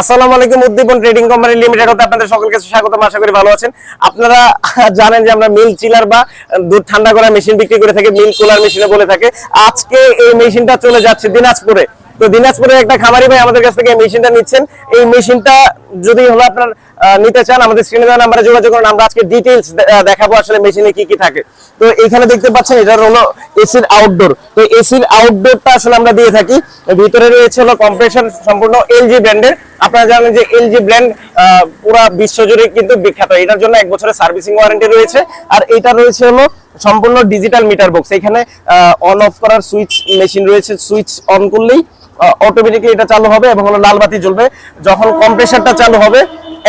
আসসালামু আলাইকুম, উদ্দীপন trading company limited হতে আপনাদের সকলকে স্বাগত আশা করি ভালো আছেন। আপনারা জানেন যে আমরা মিল্ক চিলার বা দুধ ঠান্ডা করার মেশিন বিক্রি করে থাকি মিল্ক কুলার মেশিনে বলে থাকে। আজকে এই মেশিনটা চলে যাচ্ছে দিনাজপুরে। তো দিনাজপুরে একটা খামারি ভাই আমাদের কাছ থেকে এই মেশিনটা নিচ্ছেন। এই মেশিনটা যদি হলো আপনার নিতে চান, আমাদের স্ক্রিনে দেওয়া নাম্বারে যোগাযোগ করুন, আমরা আজকে ডিটেইলস দেখাবো আসলে মেশিনে কি কি থাকে। তো এখানে দেখতে পাচ্ছেন, এটা হলো এসির আউটডোর তো এসির আউটডোরটা আসলে আমরা দিয়ে থাকি। ভিতরে রয়েছে হলো কম্প্রেশন সম্পূর্ণ এলজি ব্র্যান্ডের আপনারা জানেন যে এলজি ব্র্যান্ড পুরা বিশ্বজুড়ে কিন্তু বিখ্যাত। এটার জন্য এক বছরের সার্ভিসিং ওয়ারেন্টি রয়েছে। আর এটা রয়েছে হলো সম্পূর্ণ ডিজিটাল মিটার বক্স এখানে অন অফ করার সুইচ মেশিন রয়েছে। সুইচ অন করলেই অটোমেটিকলি এটা চালু হবে এবং হলো লাল বাতি জ্বলবে। যখন কম্প্রেসারটা চালু হবে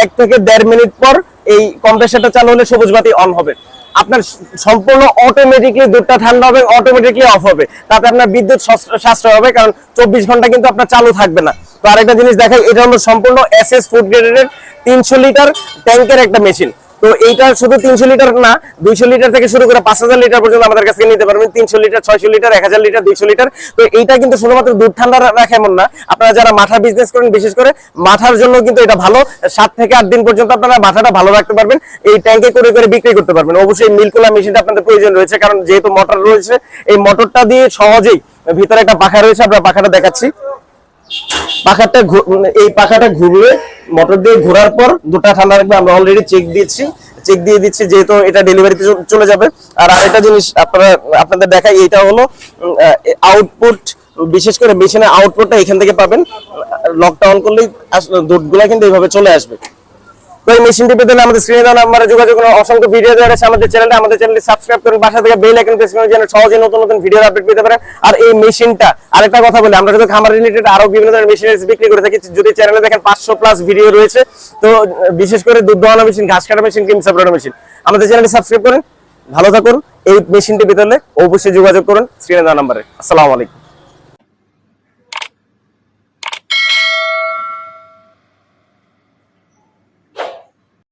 এক থেকে দেড় মিনিট পর এই কম্প্রেসারটা চালু হলে সবুজ বাতি অন হবে। আপনার সম্পূর্ণ অটোমেটিকলি দুধটা ঠান্ডা হবে অটোমেটিকলি অফ হবে। তাতে আপনার বিদ্যুৎ সাশ্রয় হবে কারণ চব্বিশ ঘণ্টা কিন্তু আপনার চালু থাকবে না। তো আরেকটা জিনিস দেখাই, এটা হলো সম্পূর্ণ এস এস ফুড গ্রেডের তিনশো লিটার ট্যাঙ্কের একটা মেশিন তো এইটা শুধু তিনশো লিটার না, দুইশো লিটার থেকে শুরু করে পাঁচ হাজার লিটার পর্যন্ত আমাদের কাছে নিতে পারবেন। তিনশো লিটার, ছয়শো লিটার, এক হাজার লিটার, দুইশো লিটার। তো এইটা কিন্তু শুধুমাত্র দুধ ঠান্ডা রাখে এমন না। আপনারা যারা মাঠা বিজনেস করেন, বিশেষ করে মাথার জন্য কিন্তু এটা ভালো। সাত থেকে আট দিন পর্যন্ত আপনারা মাথাটা ভালো রাখতে পারবেন। এই ট্যাঙ্কে করে করে বিক্রি করতে পারবেন। অবশ্যই মিল্কুলা মেশিনটা আপনাদের প্রয়োজন রয়েছে, কারণ যেহেতু মোটর রয়েছে, এই মোটরটা দিয়ে সহজেই ভিতরে একটা পাখা রয়েছে, আমরা পাখাটা দেখাচ্ছি। পাখাটা এই পাখাটা ঘুরলে মোটর দিয়ে ঘোরার পর দুটা ঠান্ডা রাখবে, আমরা অলরেডি চেক দিচ্ছি চেক দিয়ে দিচ্ছি যেহেতু এটা ডেলিভারিতে চলে যাবে। আর আরেকটা জিনিস আপনারা, আপনাদের দেখাই এটা হলো আউটপুট বিশেষ করে মেশিনের আউটপুটটা এখান থেকে পাবেন। লকডাউন করলেই আসলে দুধগুলা কিন্তু এইভাবে চলে আসবে। এই মেশিনটি পেতে আমাদের স্ক্রিনে দেওয়া নাম্বারে যোগাযোগ করুন। অসংখ্য ভিডিও দেওয়া আছে আমাদের চ্যানেলে আমাদের চ্যানেলটি সাবস্ক্রাইব করুন। বাসা থেকে বেল আইকন প্রেস করুন যেন সহজে নতুন নতুন ভিডিও আপডেট পেতে পারেন। আর এই মেশিনটা আরেকটা কথা বলি, আমরা কিন্তু খামার রিলেটেড আরও বিভিন্ন ধরনের মেশিন বিক্রি করে থাকি। যদি চ্যানেলে দেখেন পাঁচশো প্লাস ভিডিও রয়েছে, তো বিশেষ করে দুধ দোয়ানো মেশিন ঘাস কাটা মেশিন কিম সাপ্লানো মেশিন আমাদের চ্যানেলটি সাবস্ক্রাইব করেন। ভালো থাকুন। এই মেশিনটি পেতে হলে অবশ্যই যোগাযোগ করুন স্ক্রিনে দেওয়া নাম্বারে আসসালামু আলাইকুম।